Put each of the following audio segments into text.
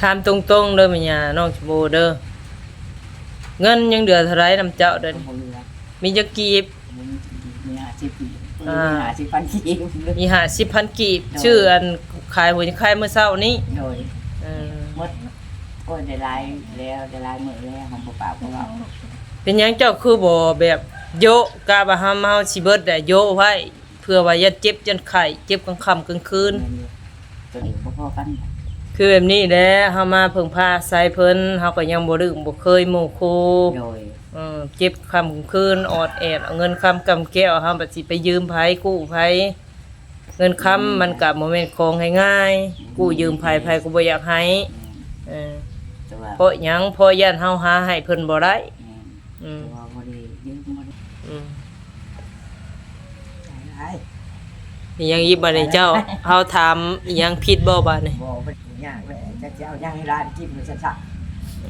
ถามตรงๆเด้อแม่ย่าน้องชมพูเด้อเงินยังเหลือเท่าไหร่นำเจ้าเด้อผมนี่บ่เหลือมีจักกีบผมมีหาสิบปีอ่ามีหาสิบพันกีบมี50,000กีบชื่ออันขายหัวขายเมื่อเช้านี้โดยเออหมดโอ้ยได้หลายแล้วได้หลายมื้อแล้วของบ่ปากบ่เว้าเป็นหยังเจ้าคือบ่แบบโยะกาบะหามเฮาสิเบิดได้โยะไว้เพื่อว่าอย่าเจ็บจนไข้เจ็บกลางค่ำกลางคืน ตัวนี้บ่พอกัน คือแบบนี้แหละเฮามาเพิ่งพาใส่เพิ่นเฮาก็ยังบ่ลืมบ่เคยหมู่ครูโดยเออเจ็บค่ำกลางคืนออดแอดเอาเงินคำกำแก้วเฮาบัดสิไปยืมไผกู้ไผเงินคำมันก็บ่แม่นของง่ายๆกู้ยืมไผไผก็บ่อยากให้เออแต่ว่าเพราะหยังเพราะย่านเฮาหาให้เพิ่นบ่ได้อืมแต่ว่าบ่ได้ยืมบ่ได้อืม หลายมีหยังอีกบัดนี้เจ้า เฮาถามอีหยังผิดบ่บัดนี้บ่เป็น ยากแหละจะจะเอาย่างให้ร้านกินมันจะสัก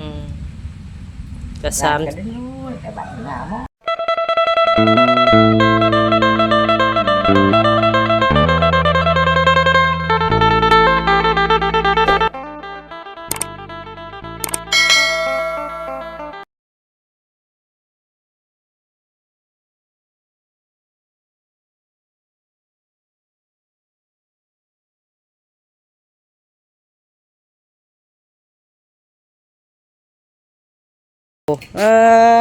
อืมก็สามกันได้น้อยแต่บัดหน้าหมอ เอ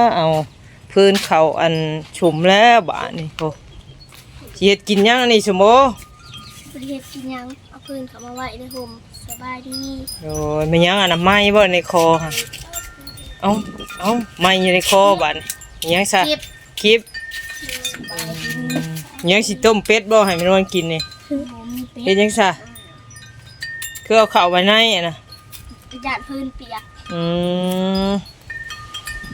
อเอาพื้นเขาอันชุ่มแล้วบาดนี้โหสิเฮ็ดกินหยังอันนี้สมโอประเทศกินยังเอาปืนเขามาไว้ในห่มสบายดีโอ้ยมันยังอันน่ะไหม้บ่ในคอฮะเอ้าเอ้าไหม้อยู่ในคอบาดนี้อิหยังซะเก็บคลิปอิหยังสิต้มเป็ดบ่ให้มันวันกินนี่ผมเป็เฮ็ดดหยังซะคือเอาเข้าไว้ในอะนะหยาดพื้นเปียกอืม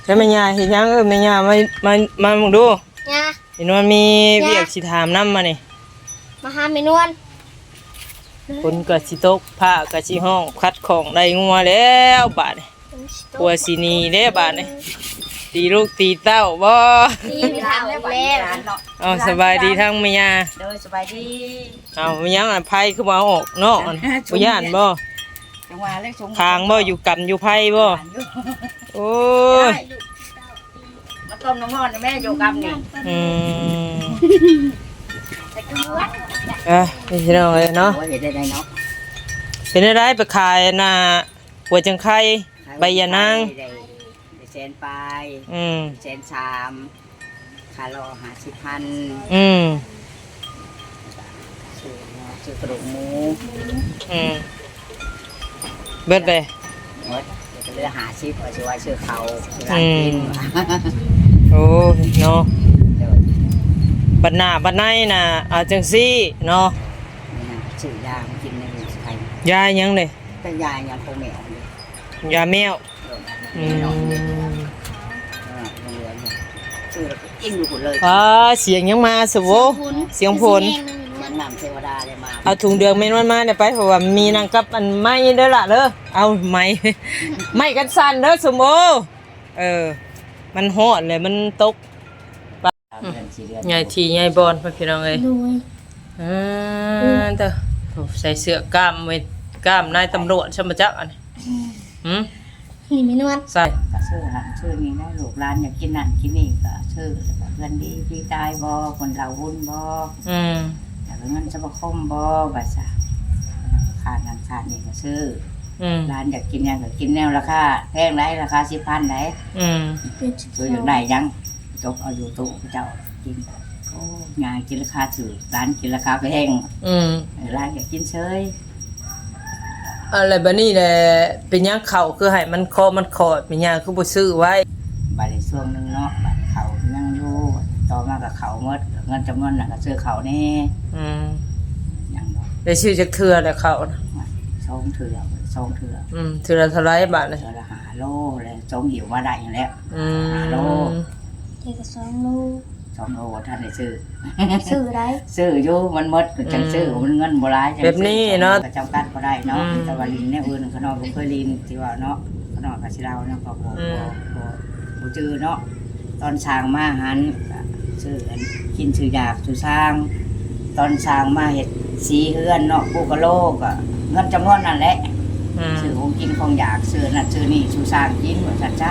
ใช่แม่ย่าเฮ็ดหยังเออแม่ย่ามามามามึงดูเนี่ยเห็นว่ามีเวียกสิถามนํมานี่มาหาเมนวนคนก็สิตกผ้าก็สิห้องคัดของได้งัวแล้วบาดนี้กลัวสิหนีเด้บาดนี้ตีลูกตีเต้าบ่นี่มีทางแล้วแล้วเนาะเอาสบายดีทั้งแม่ย่าโดยสบายดีเอาไม่ยังอันไผคือบ่เอาออกเนาะอันบ่ย่านบ่จังหวะเลขสงทางบ่อยู่กันอยู่ไผบ่ โอ้ยมาต้มน้ำมันแม่อยู่กับนี่อืมอะนี่พี่น้องเอ้ยเนาะโอ้ยเห็นได้เนาะเป็นอะไรไปขายน่ะหัวจังไข่ใบยะนางได้ได้แสนปลายอืมแสนสามคาโลหาสิบพันอืมซื้อเนาะซื้อกระดูกหมูอืมเบิดไปหมด เดี๋ยวก็เหลยหาสิบเอาชื่อไว้ชื่อเขาชื่อร้านกินโอ้ยเนาะเดี๋ยวบัดหน้าบัดในน่ะเอาจังซี่เนาะนี่นะชื่อยามากินในหมู่ไทยยายังเลยเป็นยาอย่างโคแมวเนี่ยยาแมวเออือมเนาะเออโรงเรียนเนี่ยชื่อแล้วก็อิงอยู่หมดเลยอ่าเสียงยังมาสโวเสียงผลเสียงนำเทวดาเลยมา เอาถุงเดืองเมนวันมาเนี่ยไปเพราะว่ามีนางกับอันไม้เด้อล่ะเด้อเอาไม้ไม้กันสั่นเด้อสมโอเออ มันฮอดเลยมันตกเดือนสี่เดือนใหญ่ทีใหญ่บอลพ่อพี่น้องเอ้ยดูอ่าเด้อโถ่ใส่เสื้อกล้ามไว้กล้ามนายตำรวจใช่ไหมจ๊ะอันนี้หืมนี่เมนวนใส่ก็ชื่อหันชื่อนี้นะลูกร้านอยากกินนั่นกินนี่ก็ชื่อแล้วก็เพื่อนดีพี่ตายบ่คนเราวุ่นบ่อืม แล้วก็เงินสมาคมบ่บาษาค่างานค่านี่ก็ชื่ออืมร้านอยากกินหยังก็กินแนวราคาแพงไรราคาสิบพันไหนอืมเป็นสิบตัวอย่างได้ยังจกเอาอยู่ตู้เจ้ากินโอ้งานกินราคาถือร้านกินราคาแพงอืมร้านอยากกินเฉยอะไรแบบนี้แหละเป็นหยังเข่าคือให้มันคอมันขอดเป็นหยังคือบ่ซื้อไว้ บาดในช่วงหนึงเนาะบาดเขายังอยู่ต่อมากับเขาหมด เงินจำนวนน่ะก็ซื้อเขาแน่อืมยังบ่ได้ชื่อจักเทื่อแล้วเขาน่ะสองเถื่อสองเถื่ออืมเทื่อละเท่าไหร่บาทเลยเถื่อละหาโลเลยสองหิวมาได้อย่างแล้ว อืโลมเทกสองโลสองโลท่านได้ซื้อ ซื้อได้ซื้ออยู่มันหมดก็จังซื้อมันเงินบ่หลายจังซื้อแบบนี้เนาะก็จำกัดบ่ได้เนาะอืมแต่ว่าลินเนี่ยอื่นเขานอนบ่เคยลินที่ว่าเนาะเขานอนกับสิเราเนาะก็บ่อืบ่ม บ่บ่จือเนาะตอนช้างมาหันก็ ซื้ออันกินซื้อยากซื้อช้าง ตอนช้างมาเฮ็ดสีเฮือนเนาะปูกะโลก็เงินจำนวนนั่นแหละอืมซื้อของกินของอยากซื้อนั่นซื้อนี่ซื้อสร้างกินว่าซั่นจ้ะ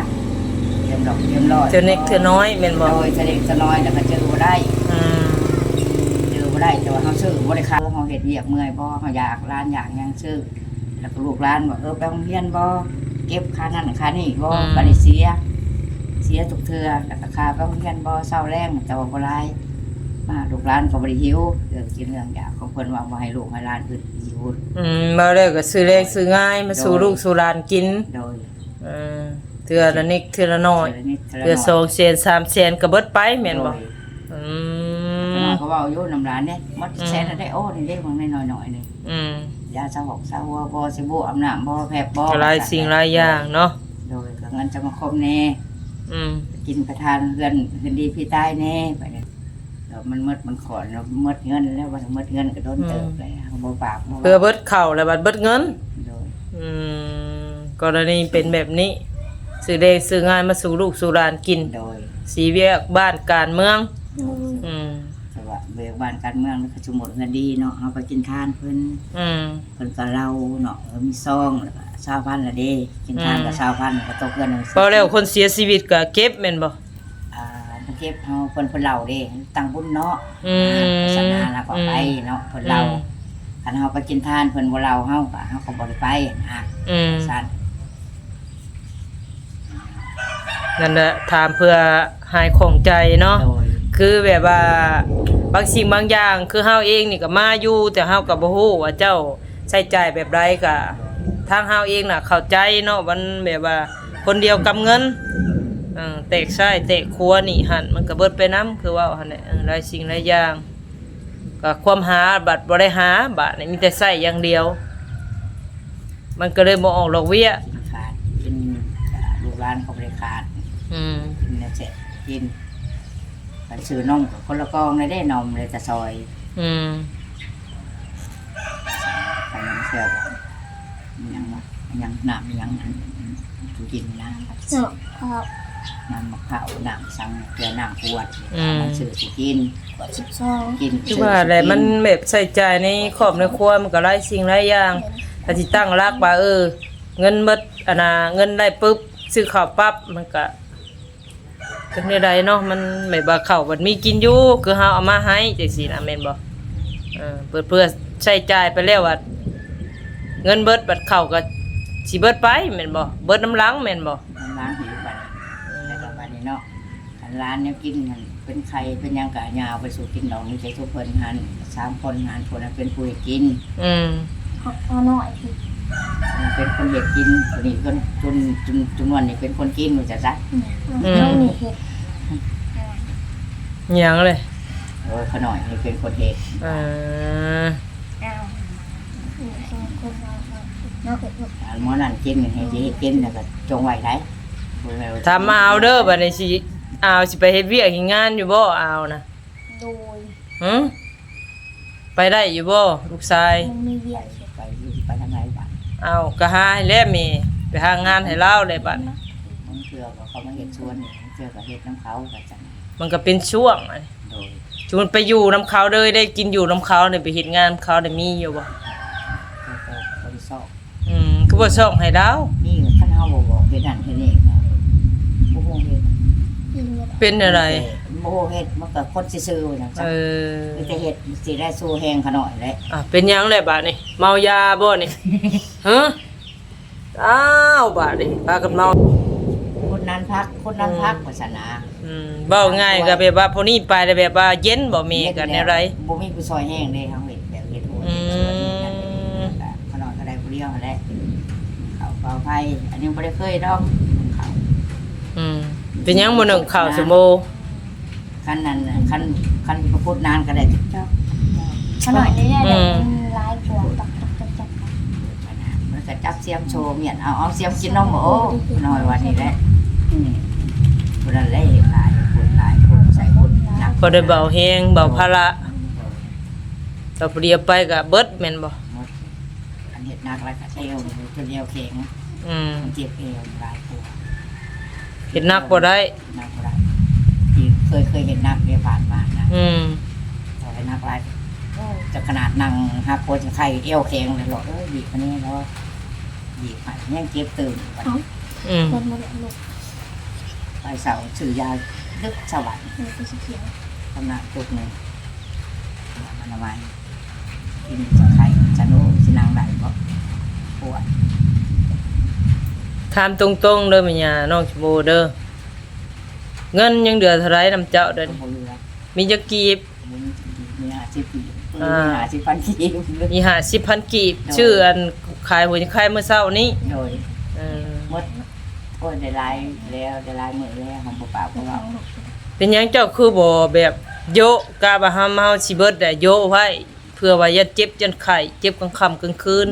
เตรียมดอกเตรียมรอยเจอเน็กเธอน้อยแม่นบ่โดยเสด็จจะน้อยแล้วก็เจอบ่ได้อืมเจอบ่ได้แต่ว่าเฮาซื้อบ่ได้ค่าเฮาเฮ็ดเวียกเมื่อยบ่เฮาอยากร้านอยากหยังซื้อแล้วก็ลูกร้านบอกเออไปโรงเรียนบ่เก็บค่านั่นค่านี่บ่บ่ได้เสีย เสียทุกเทื่อแล้วก็ค่าไปโรงเรียนบ่เช้าแรงแต่ว่าบ่หลายมาลูกร้านก็บ่ได้หิวเรื่องกินเรื่องอยากของเพิ่นว่าบ่ให้ลูกให้หลานอื่นหิวอืมมาแล้วก็ซื้อแรงซื้อง่ายมาสู่ลูกสู่หลานกินโดยเออเทื่อละนิดเทื่อละน้อยเทื่อนิดเทื่อเทื่อน้สองแสนสามแสนก็เบิดไปแม่นบ่โดยอืน้มอยเขาเว้าอยู่น้ำร้านเนี่ยมดแสนได้โอ้นี่ได้บางน้อยๆนี่อืมยาสะหกสะหัวบ่สิบ่อำนาจบ่แผบบ่ก็หลายสิ่งหลายอย่างเนาะโดยก็เงินจะมาคมแน่ อืมกินประทานเงินเงินดีพี่ตายแน่ไปเนี่ยแล้วมันหมดมันขอนแล้วหมดเงินแล้วว่าหมดเงินก็โดนเติบเลยเอาบ่ปากบ่เพื่อเบิดเข้าวแล้วบัดเบิดเงิน โดยอืมกรณีเป็นแบบนี้ซื้อแรงซื้อง่ายมาสู่ลูกสู่หลานกิน โดยสีเวียกบ้านการเมืองโดยอืมแต่ว่าเบิกบ้านการเมืองแล้วก็สมมุติเงินดีเนาะเอาไปกินทานเพิ่น อืม เพิ่นก็เราเนาะเออมีซองแล้วก็ ชาวพันธุ์ละเด้กินทานก็อืมชาวพันธุ์ก็ตกเงินหนึ่งพอแล้วคนเสียชีวิตก็เก็บแม่นบ่ อ่าเพิ่นเก็บเฮาเพิ่นเพิ่นเล่าเด้ตั้งบุญเนาะอืมศาสนาแล้วก็ไปเนาะเพิ่นเล่าอืม คันเฮาไปกินทานเพิ่นบ่เล่าเฮาก็เฮาก็บ่ได้ไปอะอืมซั่นนั่นแหละถามเพื่อหายของใจเนาะ โดยคือแบบว่าบางสิ่งบางอย่างคือเฮาเองนี่ก็มาอยู่แต่เฮาก็บ่ฮู้ว่าเจ้าใช้จ่ายแบบใดก็ ทางเฮาเองน่ะเข้าใจเนาะมันแบบว่า คนเดียวกำเงินเออแตกใช้แตกครัวนี่หั่นมันก็เบิดไปนํคือว่าหั่นแหละเออหลายสิ่งหลายอย่างก็ความหาบัตรบ่ได้หาบัตรนี่มีแต่ใช้อย่างเดียว มันก็เลยบ่ออกดอกเบี้ยกินขาดกินอ่าลูกหลานก็บ่ได้ขาดอืมกินแล้วเสร็จกินกันซื้อนมก็คนละกองเลยได้นมเลยแต่ซอยอืมไปน้ำเชื่อบ่มีห ยังวะมีหยังน้ำมีหยังอันถูกินน้ำเนาะครับน้ำมะพร้าวน้ำสังเกลือน้ำขวดมันซื้อสิกินกดสิบสองกินคือว่าอะไรมันแบบใส่ใจายในครอบในครัวมันก็หลายสิ่งหลายอย่างถ้าสิตั้งรักว่าเออ เงินหมดอันน่ะเงินได้ปุ๊บซื้อข้าวปั๊บมันก็จังไดเนาะมันไม่ว่าข้าวมันมีกินอยู่คือเฮาเอามาให้จังซี่นะแม่นบ่เออเพื่อเพื่อใช้จ่ายไปแล้วว่า เงินเบิดบัดข้าวก็สิเบิดไปแม่นบ่เบิดน้ำหลังแม่นบ่มันล้างหิวไปแล้วก็ไปนี่เนาะคันร้านเนี่ยกินมันเป็นไข่เป็นหยังกะยาวไปสู่กินดอกนี่ใจทุกคนหันสามคนหันคนนั้นเป็นผู้ให้กิน อืมเอาเอาหน่อยพี่เป็นคนเห็ดกินคนนี้คนจนจนจำนวนนี่เป็นคนกินมันจะซักน้องนี่เห็ดหยังเลยเออขน่อยนี่เป็นคนเห็ด เออ ห็ดหมดอันหมอนั่นกินให้สิเฮ็ดกินแล้วก็จงไว้ได้บ่แม่นว่ถามมาเอาเด้อบัดนี้สิเอาสิไปเฮ็ดเวียกเฮ็ดงานอยู่บ่เอานะโดยหึไปได้อยู่บ่ลูกชายมันมีเวียดเห็ดไปอยู่ไปทางไหนบ้างเอาก็หาให้แล้วแม่ไปหางานให้เราได้บัดนี้มันเชื่อว่าเขามาเฮ็ดสวนนี่มันเชื่อก็เฮ็ดน้ำเขาก็จังมันก็เป็นช่วงอะโดยจูนไปอยู่นํเขาเลยได้กินอยู่นํเขาได้ไปเฮ็ดงานนำเขาได้มีอยู่บ่ ก็ก็บริสอบ อืม คือบ่ส่งให้เรานี่คันเฮาบ่บอกเฮ็ดนั่นเฮ็ดนี่นะบ่ฮู้เฮ็ดกินเลยเป็นอะไรบ่ฮู้เฮ็ดมันก็คนซื่อๆว่าจังเอซั่นอมีแต่เฮ็ดสิได้สู้แฮงขน่อยแหละอะเป็นหยังแหละบัดนี้เมายาบ่นี่ฮะอ้าวบัดนี้พากันเมาคนนั้นพักคนนั้นพักว่าซั่นนะอืมเว้าง่ายก็แบบว่าพวกนี้ไปแล้วแบบว่าเย็นบ่มีกันแนวไรบ่มีผู้ซอยแห้งเด้เฮาเฮ็ดแบบเฮ็ดโหดอืมเฮ็ดสวนเฮ็ดหยังก็ขนอยก็ได้ผู้เดียวนั่นแหละ เขาเฝ้าไผอันนี้บ่ได้เคยดอกเขาอืมเป็นหยังบ่หนึ่งข้าวสมโมคันนั้นน่ะคันคันประพุทธนานก็ได้เจ้าขนาดนี้เนี่ยเดี๋ยวมันลายกว่าตักตักตักตักมันก็จับเสียมโชว์เมียนเอาเอาเสียมกินนมโอ้น้อยวันนี้แหละนี่คนนั้นแหละหลายคนหลายคนใส่คนหนักพอได้เบาแฮงเบาภาระต่อเปรียบไปก็เบิดแม่นบ่หมดอันเห็ดหนักแล้วก็เอว จนเอวแข็งอืมมันเจ็บเอวหลายปวดเฮ็ดหนักบ่ได้ หนักอะไรที่เคยเคยเห็นหนักเนี่ยผ่านมานะอืมต่อไปหนักหลายจะขนาดนั่งหักโคจะไข่เอวแข็งเลยหรอกเอ้ยดีคนนี้แล้วหยิบไปยังเก็บตื่นไปเอ้าอืมคนมาแบบลูกไปเสาซื้อยาดึกสวรรค์เออเป็นสีเขียวทำหนักตุกหนึ่งมันเอาไว้กินจะไข่จะโน้สินางไหลก็ปวด ถามตรงๆเด้อแม่ย่าน้องชมพูเด้อเงินยังเหลือเท่าไหร่นำเจ้าเด้อก็นี่บ่เหลือมีจักกีบมีมีหาสิบปีมีอ่า หาสิบพันกีบมี50,000กีบชื่ออันขายหัวขายเมื่อเช้านี้โดยเออหมดโอ้ยได้หลายแล้วได้หลายมื้อแล้วของบ่ปากบ่เว้าเป็นหยังเจ้าคือบ่แบบโยะกาบะหามเฮาสิเบิดได้โยะไว้เพื่อว่าอย่าเจ็บจนไข้เจ็บกลางค่ำกลางคืน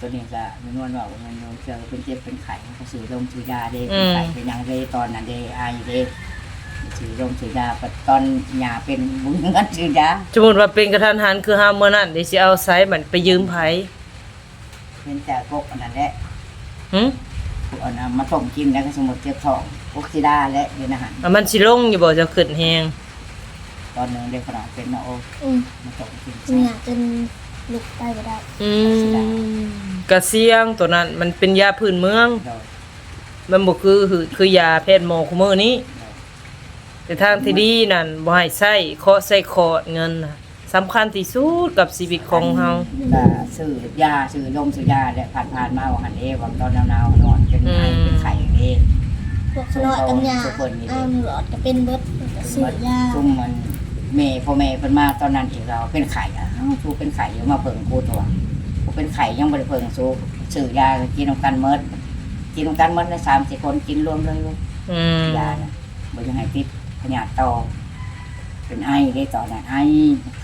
ตัวนี้ก็มันนวลว่ามั นนวลเจอเป็นเจ็บเป็นไข้มันก็ซื้อลมซื้อยาเด้อืเป็นมไข้เป็นหยังเด้ตอนนั้นเด้อายเด้ซื้อลมซื้อยาปัดตอนหยาเป็นบุญเงินซื้อยาสมมุติว่าเป็นกระทันหันคือห้ามมื้อนั้นเดี๋ยวสิเอาไสมันไปยืมไผเป็นแต่พวกอันนั้นแหละหึพวกอันนั้นมาต้มกินแล้วก็สมมุติเจ็บท้องพวกซิดาและเดี๋ยวนะฮะอะมันสิลงอยู่บ่เจะขึ้นแฮงตอนหนึงได้ขนาดเป็นนะโอ้อืมมาต้มกินเนี่ยจน ลุกไปบ่ได้อืมกระเสียงตัวนั้นมันเป็นยาพื้นเมือง โดยมันบ่คือคือคือยาแพทย์หมอคุมื้อนี้ แต่ทางที่ดีนั่นบ่ให้ใช้เคาะใส่คอร์ดเงินน่ะสำคัญที่สุดกับชีวิตของเฮา ก็ซื้อยาซื้อลมซื้อยาและผ่านผ่านๆมาว่าหันเด้ว่าตอนหนาวๆนอนเป็นไข้เป็นไข้เด้พวกขนอดกันยาอ้ามหลอดก็เป็นเบิดมันก็ซื้อยาซุ่มมัน เมย์พอเมย์เป็นมาตอนนั้นอีกเราเป็นไข่อะเอ้าชูเป็นไข่อยู่มาเพิ่งกูตัวกูเป็นไข่ยังไม่ได้เพิ่งสู้ซื้อยากินน้ำกันเมิดกินน้ำกันเมิดในสามสี่คนกินรวมเลยลูกอืมยาน่ะบ่ยังให้ติดขยาดต่อเป็นไอได้ต่อน่ะไอ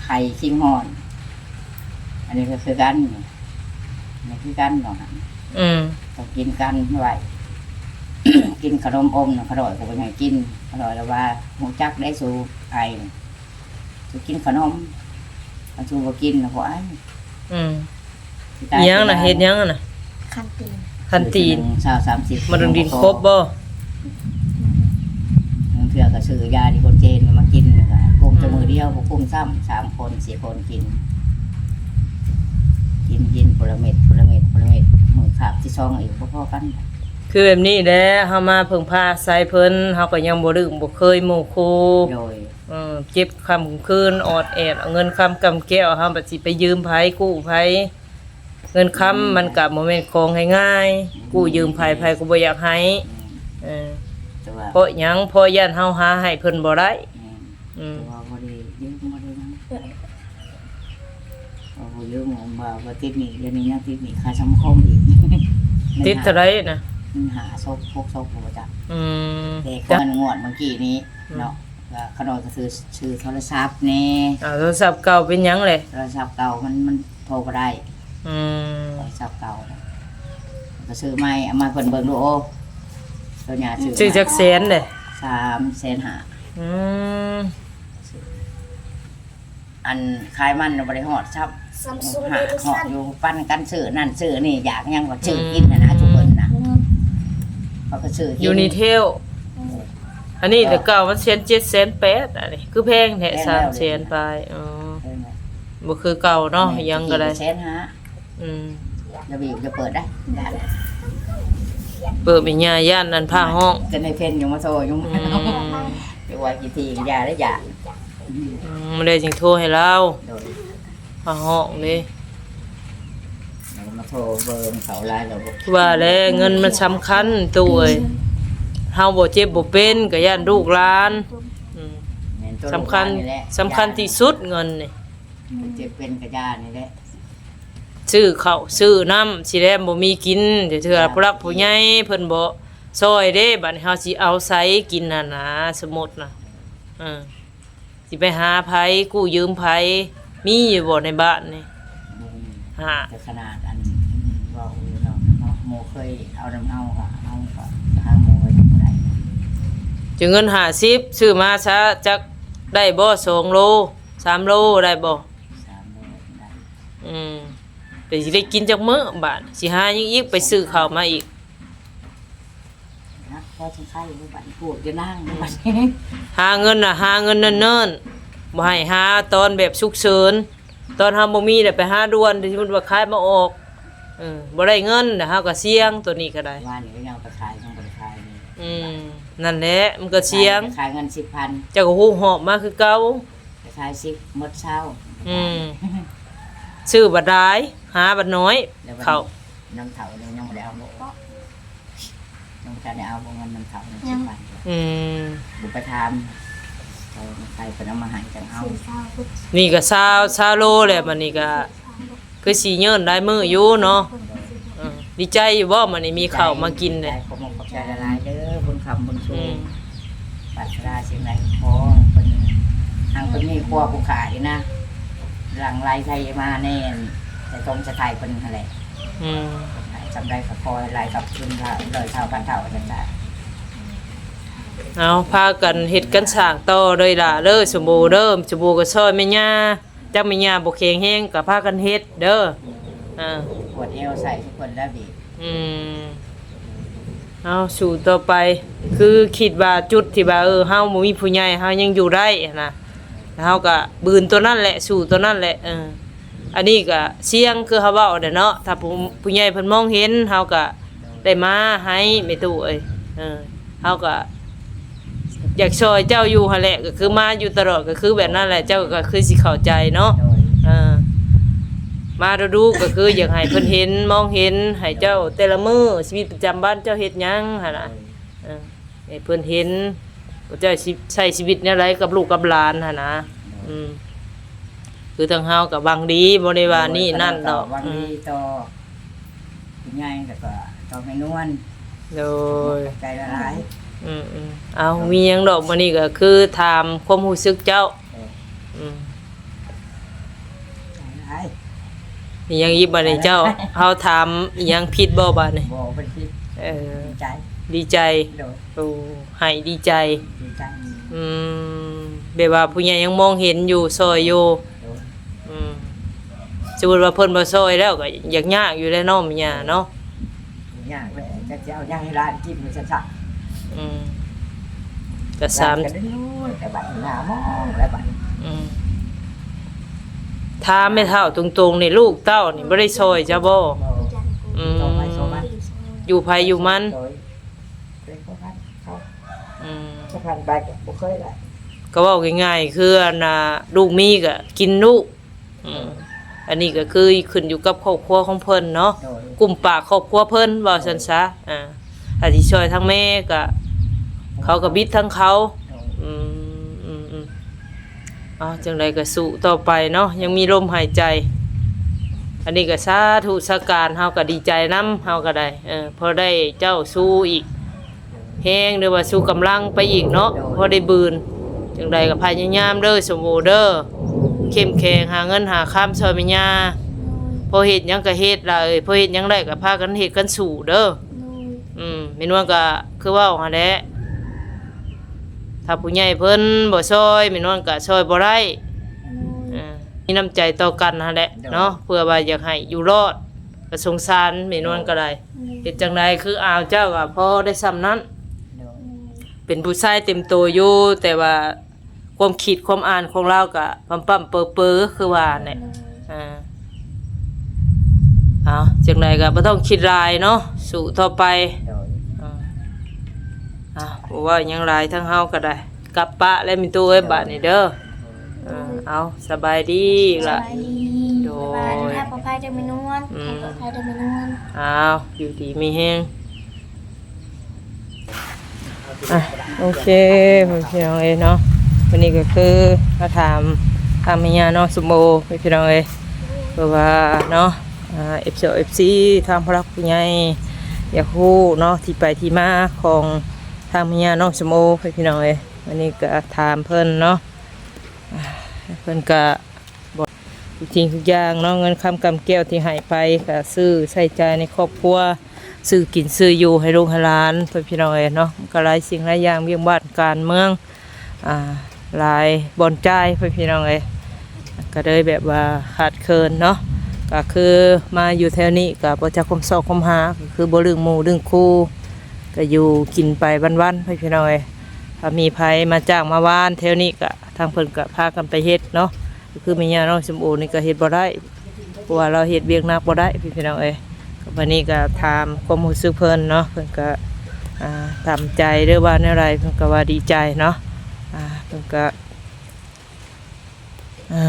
ไข่ชิงหอน อันนี้ก็คือกันนี่อันนี้คือกันเนาะอืมต้องกินกันไว้ กินขนมอมน่ะขนมก็เป็นไงกินขนมแล้วว่าหมูจักได้สู่ไอน่ะ สู่กินขนมมาสู่บ่กินนะพอไอ้อืมสิอิตายหยังน่ะเฮ็ดหยังน่ะคันตีนคันตีนชาวสามสิบมันดินครบบ่เพื่อก็ซื้อยาที่คนเจนมากินนะก็กลุ่มจะมือเดียวบ่กลุ่มซ้ำสามคนสี่คนกิน กินกินผลเม็ดผลเม็ดผลเม็ดมือขาบที่ซองอีกพ่อๆกันคือแบบนี้แหละเฮามาเพิ่งพาใส่เพิ่นเฮาก็ยังบ่ลืมบ่เคยหมู่ครูโดยเออเจ็บค่ำคืนออดแอดเอาเงินค้ำกำแก้วเฮาบัดสิไปยืมไผกู้ไผเงินค้ำมันก็บ่แม่นของง่ายๆกู้ยืมไผไผก็บ่อยากให้อืมเออแต่ว่าเพราะหยังเพราะย่านเฮาหาให้เพิ่นบ่ได้อืมอืมแต่ว่าบ่ได้ยืมบ่ได้หยังว่าบ่ยืมผมว่าว่าติดหนี้เดี๋ยวนี้ยังติดหนี้ค่าสังคมอีกติดเท่าไรนะมันหาซบพวกซบบ่จักอืมแต่จ้ะคนงวดเมื่อกี้นี้เนาะ ก็ขนอยก็คือชื่อโทรศัพท์แน่อ่าโทรศัพท์เก่าเป็นหยังเลยโทรศัพท์เก่ามันมันโทรบ่ได้อืมโทรศัพท์เก่าก็ซื้อใหม่เอามาเพิ่นเบิ่งดูโอ้ตัวหยาซื้อชื่อจักแสนเลยสามแสนห้าอืมอันขายมันบ่ได้ฮอดซับซัมซุงหาเดลิหอสัดนอยู่ปั้นกันซื้อนั่นซื้อนี่อยากหยังก็ซื้อกินนะนะทุกคนนะเขาก็ซื้อกิ ยูนิเทล อันนี้แต่เก่ามันแสนเจ็ดแสนแปดอันนี้คือแพงแท้สามแสนไปอ๋อเออบ่คือเก่าเนาะยังก็ได้แสนห้าอืมจะบีบจะเปิดได้ได้เปิดมีญาย่านนั้นผ้าห้องจะในเพนอยู่มาโทรอยู่อืมามไปว่ากี่ทียาได้ยาอืมไม่ได้จึงโทรให้เราโดยผ้าห้องเลยแล้วมาโทรเบอร์เขาไลน์เราบอกว่าแล้วเงินมันสำคัญตัวเอ้ย เฮาบ่เจ็บบ่เป็นก็ย่านลูกหลานอืมแม่นตัวสำคัญลูกหลานนี่แหละสำคัญที่สุดเงินนี่เจ็บเป็นกระยานี่แหละซื้อข้าวซื้อน้ำสิแลมบ่มีกินเดี๋ยวเทื่อผู้รักผู้ใหญ่เพิ่นบ่ซอยเด้บัดนี้เฮาสิเอาไสกินน่ะนะสมมุติน่ะเออสิไปหาไผกู้ยืมไผมีอยู่บ่ในบ้านนี่บ่มีหาแต่ขนาดอันเว่าอยู่เนาะเนาะโมเคยเอาน้ำเอาอะเอาก็หาโมไว้ยังบ่ได้ จะเงิน50ซื้อมาซะจักได้บ่2โล3โลได้บ่สามโมได้อืมแต่สิได้กินจักมื้อบาดสิหายังอีกไปซื้อข้าวมาอีกนักแค่ชิ้นไข่ด้วยบัดพูดจะนั่งด้วยบัดนี้หาเงินน่ะหาเงินเนิ่นๆบ่ให้หาตอนแบบฉุกเฉินตอนเฮาบ่มีได้ไปหาด่วนที่มันว่าขายมาออกเออบ่ได้เงินนะเฮาก็เสี่ยงตัวนี้ก็ได้ว่านี่ก็ยังไปขายยังไปขายนี่อืม นั่นแหละมันก็เสี่ยงไปขายเงินสิบพันเจ้าก็ฮู้หอบมาคือเก่าไปขายสิบหมดเช้าอืมซื้อบัดได้หาบัดน้อยแล้ววันเข้าน้ำเถาเนี่ยยังไม่ได้เอาลูกน้ำเถาได้เอาบ่เงินน้ำเถาเนี่ยสิบพันอืมบุไปทำเอาใครเป็นเอามาใหายจังเอาสี่เศร้าพุทธนี่ก็ซาวซาวโลแหละมันนี่ก็คือสิเยินได้มื้ออยู่เนาะเออดีใจอยู่บ่มันนี่มีข้าวมากินเลเลย นมีครัวผู้ขายนะ หลังไรไทยมาแน่นแต่ตรงจะไทยเป็นอะไรอืมจำได้กับคอยไรกับคุณค่ะเลยชาวบ้านเถ่าจังจ้ะเอาพากันเฮ็ดกันสร้างต่อเลยล่ะเด้อสมบูรณ์เด้อสมบูรณ์ก็ซอยแม่ย่าจักแม่ย่าบ่แข็งแรงก็พากันเฮ็ดเด้ออ่าปวดเอวใส่ทุกคนแล้วบีบอืมเอาสู่ต่อไป คือคิดว่าจุดที่ว่าเออเฮาบ่มีผู้ใหญ่เฮายังอยู่ได้นะแล้ว เฮาก็บืนตัวนั้นแหละสู่ตัวนั้นแหละเอออันนี้ก็เสียงคือเฮาเว้าเด้อเนาะถ้าผู้ผู้ใหญ่เพิ่นมองเห็นเฮาก็ได้มาให้แม่ตู้เอ้ยเออเฮาก็อยากช่วยเจ้าอยู่หั่นแหละก็คือมาอยู่ตลอดก็คือแบบนั้นแหละเจ้าก็คือสิเข้าใจเนาะเออมาดูดูก็คืออยากให้เพิ่นเห็นมองเห็นให้เจ้าแต่ละมือชีวิตประจำบ้านเจ้าเฮ็ดหยังหั่นน่ะเออให้เพิ่นเห็น เจ้าสิใช้ชีวิตแนวไรกับลูกกับหลานหั่นนะอืมคือทางเฮาก็บางดีบ่ได้ว่านี่นั่นดอกวันอืนี้มต่อคุณยายแล้วก็ต่อไม่นวลโดยใจละลายอืมอืมเอามีหยังดอกมื้อนี้ก็คือถามความรู้สึกเจ้าอืมใจละลายมีหยังอีกบัดนี้เจ้าเฮาถามอีหยังผิดบ่บัดนี้บอกเป็นคิดเออดีใจ ดีใจโดยโอ้ให้ดีใจ ดีใจอืมแบบว่าผู้ใหญ่ยังมองเห็นอยู่ซอยอยู่โดยอืมสมมุติว่าเพิ่นบ่ซอยแล้วก็อยากยากอยู่แล้วเนาะแม่ย่าเนาะยากเลยจะจะเอาย่างให้ร้านกินมันจะสักอืมก็สาม กันได้รู้แต่บัดหน้ามองแล้วบัดอืมถ้าไม่เท่าตรงๆนี่ลูกเต้านี่บ่ได้ซอยจ้ะบ่จันทร์กูอืมต่อไปโซมัน อยู่ไผอยู่มัน โดยเป็นพวกพันเขา อื มพวกพันไปกับบุเคยได้ก็เว้าง่ายๆคืออันน่ะลูกมีก็กินลูกอืมอันนี้ก็คือขึ้นอยู่กับครอบครัวของเพิ่นเนาะ โดยกลุ่มปากครอบครัวเพิ่นว่าซั่นซะอ่าถ้าสิช่วยทั้งแม่ก็เขาก็บิดทั้งเขา โดยอืมอืมอืมเอาจังไดก็สู้ต่อไปเนาะยังมีลมหายใจ อันนี้ก็สาธุสาการเฮาก็ดีใจนํเฮาก็ได้เออพอได้เจ้าสู้อีก แฮงหรือว่าสู้กำลังไปอีกเนาะพอได้บืนจังไดก็พยายามเด้อสมบูรณ์เด้อเข้มแข็งหาเงินหาค้ามช่วยแม่ย่าพอเฮ็ดหยังก็เฮ็ดล่ะเอ้ยพอเฮ็ดหยังได้ก็พากันเฮ็ดกันสู่เด้ออืมแม่นว่าก็คือเว้าหั่นแหละถ้าผู้ใหญ่เพิ่นบ่ซอยแม่นว่าก็ซอยบ่ได้อ่ามีน้ำใจต่อกันหั่นแหละเนาะเพื่อว่าอยากให้อยู่รอดก็สงสารแม่นว่าก็ได้เฮ็ดจังไดคืออ้าวเจ้าก็พอได้ซ้ำนั้นโดย เป็นผู้ชายเต็มตัวอยู่แต่ว่าความคิดความอ่านของเราก็ปั๊มปั๊มเปอเปอๆคือว่าเนี่ยอ่าเอาจังไดก็บ่ต้องคิดหลายเนาะสู้ต่อไปโดยอ่าอ่าบ่ว่าหยังหลายทั้งเฮาก็ได้ กลับปะแล้วมีตัวไว้บาดนี่เด้ออ่าเอาสบายดีล่ะสบายดีโดยสบายดีถ้าปลอดภัยจะไม่นวลอืมถ้าปลอดภัยจะไม่นวล อ้าวอยู่ดีมีแฮง อะโอเคพี่น้องเอ้ยเนาะวันนี้ก็คือมาถามทางแม่ย่าเนาะสมโอพี่น้องเอ้ยเพราะว่าเนาะอ่า FC FC ทางพระรักผู้ใหญ่อยากฮู้เนาะที่ไปที่มาของทางแม่ย่าน้องสมโอพี่น้องเอ้ยวันนี้ก็ถามเพิ่นเนาะเพิ่นก็ทุกสิ่งทุกอย่างเนาะเงินคำกำแก้วที่หายไปก็ซื้อใช้จ่ายในครอบครัว ซื้อกินซื้ออยู่ให้ลูกให้หลานเพื่อพี่น้องเอยเนาะก็หลายสิ่งหลายอย่างเบี่ยงบ้านการเมืองอ่าหลายบอนจ่ายเพื่อพี่น้องเอยก็เลยแบบว่าขาดเคินเนาะก็คือมาอยู่แถวนี้กับประชาคมซอกคมหาก็คือบ่ลืมหมู่ลืมคู่ก็อยู่กินไปวันๆเพื่อนพี่น้องเอยถ้ามีภัยมาจ้างมาว่านแถวนี้ก็ทางเพิ่นก็พากันไปเฮ็ดเนาะก็คือม่ย่าน้องสมบูรณ์นี่ก็เฮ็ดบ่ได้เพราะว่าเราเฮ็ดเวียงนักบ่ได้พี่พี่น้องเอ้ วันนี้ก็ถามความรู้สึกเพิ่นเนาะเพิ่นก็อ่าตามใจหรือว่าแนวไรเพิ่นก็ว่าดีใจเนาะเพิ่นก็อ่า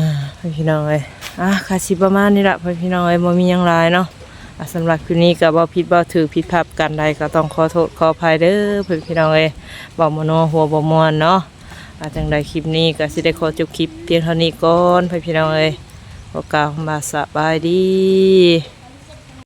พี่น้องเอ้ยอะค่ะสิประมาณนี้ละพี่น้องเอ้ยบ่มียังหลายเนาะสำหรับคืนนี้ก็บ่ผิดบ่ถือผิดพลาดกันใดก็ต้องขอโทษขออภัยเด้อพี่น้องเอ้ยบ่มโนหัวบ่มวนเนาะอะจังใดคลิปนี้ก็สิได้ขอจบคลิปเพียงเท่านี้ก่อนพี่น้องเอ้ยขอกล่าวคำว่าสบายดี